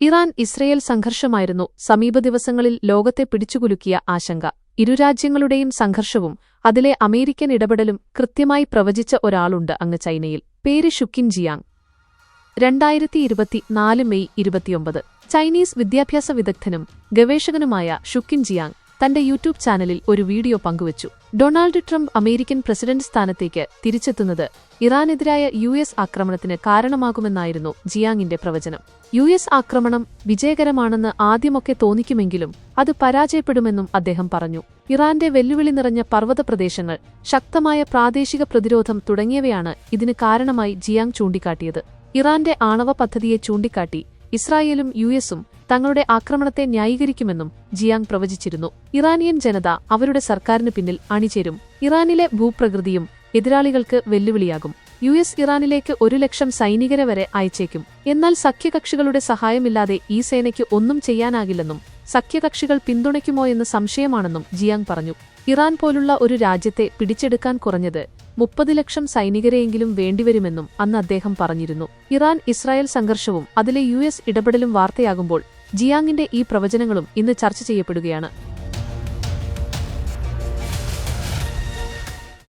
Iran Israel സംഘർഷമായിരുന്നു സമീപ ദിവസങ്ങളിൽ ലോകത്തെ പിടിച്ചുകുലുക്കിയ ആശങ്ക. ഇരുരാജ്യങ്ങളുടെയും സംഘർഷവും അതിലെ അമേരിക്കൻ ഇടപെടലും കൃത്യമായി പ്രവചിച്ച ഒരാളുണ്ട് അങ്ങ് ചൈനയിൽ. പേര് ഷുക്കിൻ ജിയാങ്. രണ്ടായിരത്തി ഇരുപത്തിനാല് മെയ് ഇരുപത്തിയൊമ്പത്. ചൈനീസ് വിദ്യാഭ്യാസ വിദഗ്ധനും ഗവേഷകനുമായ ഷുക്കിൻ ജിയാങ് തന്റെ യൂട്യൂബ് ചാനലിൽ ഒരു വീഡിയോ പങ്കുവച്ചു. ഡൊണാൾഡ് ട്രംപ് അമേരിക്കൻ പ്രസിഡന്റ് സ്ഥാനത്തേക്ക് തിരിച്ചെത്തുന്നത് ഇറാനെതിരായ യു എസ് ആക്രമണത്തിന് കാരണമാകുമെന്നായിരുന്നു ജിയാങ്ങിന്റെ പ്രവചനം. യു എസ് ആക്രമണം വിജയകരമാണെന്ന് ആദ്യമൊക്കെ തോന്നിക്കുമെങ്കിലും അത് പരാജയപ്പെടുമെന്നും അദ്ദേഹം പറഞ്ഞു. ഇറാന്റെ വെല്ലുവിളി നിറഞ്ഞ പർവത പ്രദേശങ്ങൾ ശക്തമായ പ്രാദേശിക പ്രതിരോധം തുടങ്ങിയവയാണ് ഇതിന് കാരണമായി ജിയാങ് ചൂണ്ടിക്കാട്ടിയത്. ഇറാന്റെ ആണവ പദ്ധതിയെ ചൂണ്ടിക്കാട്ടി ഇസ്രായേലും യു എസും തങ്ങളുടെ ആക്രമണത്തെ ന്യായീകരിക്കുമെന്നും ജിയാങ് പ്രവചിച്ചിരുന്നു. ഇറാനിയൻ ജനത അവരുടെ സർക്കാരിന് പിന്നിൽ അണിചേരും. ഇറാനിലെ ഭൂപ്രകൃതിയും എതിരാളികൾക്ക് വെല്ലുവിളിയാകും. യു എസ് ഇറാനിലേക്ക് ഒരു ലക്ഷം സൈനികരെ വരെ അയച്ചേക്കും. എന്നാൽ സഖ്യകക്ഷികളുടെ സഹായമില്ലാതെ ഈ സേനയ്ക്ക് ഒന്നും ചെയ്യാനാകില്ലെന്നും സഖ്യകക്ഷികൾ പിന്തുണയ്ക്കുമോ എന്ന് സംശയമാണെന്നും ജിയാങ് പറഞ്ഞു. ഇറാൻ പോലുള്ള ഒരു രാജ്യത്തെ പിടിച്ചെടുക്കാൻ കുറഞ്ഞത് മുപ്പത് ലക്ഷം സൈനികരെയെങ്കിലും വേണ്ടിവരുമെന്നും അന്ന് അദ്ദേഹം പറഞ്ഞിരുന്നു. ഇറാൻ ഇസ്രായേൽ സംഘർഷവും അതിലെ യു ഇടപെടലും വാർത്തയാകുമ്പോൾ ജിയാങ്ങിന്റെ ഈ പ്രവചനങ്ങളും ഇന്ന് ചർച്ച ചെയ്യപ്പെടുകയാണ്.